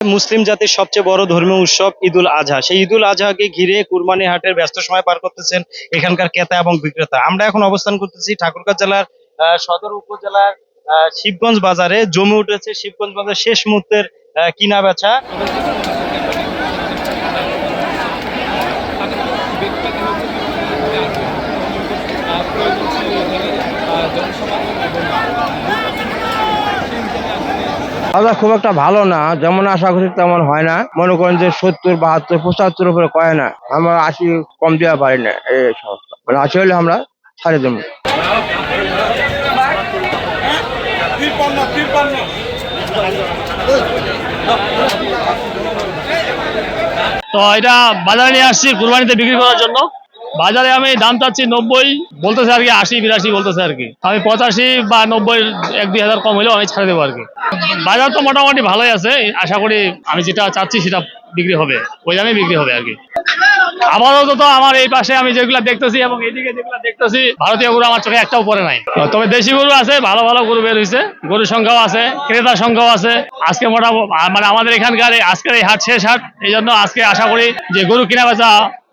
মুসলিম জাতির সবচেয়ে বড় ধর্মীয় উৎসব ঈদুল আজহা। সেই ঈদুল আজহাকে ঘিরে কুরবানি হাটের ব্যস্ত সময় পার করতেছেন এখানকার ক্রেতা এবং বিক্রেতা। আমরা এখন অবস্থান করতেছি ঠাকুরগাঁ জেলার সদর উপজেলার শিবগঞ্জ বাজারে। জমে উঠেছে শিবগঞ্জ বাজার শেষ মুহূর্তের কিনা বেচা। বাজার খুব একটা ভালো না, যেমন আশা করি তেমন হয় না। মনে করেন যে সত্তর, বাহাত্তর, পঁচাত্তর উপরে কয় না, আমরা আশি কম দেওয়া পারি না, এই সমস্যা। মানে আশি হলে আমরা ছাড়ে দেবো। তো এটা বাজারে নিয়ে আসছি কুরবানিতে বিক্রি করার জন্য। বাজারে আমি দাম চাচ্ছি নব্বই, বলতেছে আর কি আশি, বিরাশি বলতেছে আর কি। আমি পঁচাশি বা নব্বই, এক দুই হাজার কম হলেও আমি ছাড়ে দেবো আর কি। বাজার তো মোটামুটি ভালোই আছে, আশা করি আমি যেটা চাচ্ছি সেটা বিক্রি হবে, ওই দামে বিক্রি হবে আর কি। আপাতত তো আমার এই পাশে আমি যেগুলা দেখতেছি এবং এইদিকে যেগুলা দেখতেছি, ভারতীয় গরু আমার চোখে একটাও পড়ে নাই। তবে দেশি গরু আছে, ভালো ভালো গরু বের হয়েছে গরুর সংখ্যাও আছে, ক্রেতার সংখ্যাও আছে। আজকে মোটামুটি মানে আমাদের এখানকার আজকের এই হাট, শেষ হাট, এই জন্য আজকে আশা করি যে গরু কেনা বেচা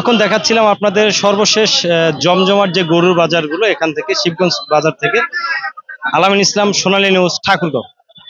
এতক্ষণ দেখাচ্ছিলাম আপনাদের সর্বশেষ জমজমার যে গরুর বাজারগুলো এখান থেকে, শিবগঞ্জ বাজার থেকে। আলামিন ইসলাম, সোনালী নিউজ, ঠাকুরগাঁও।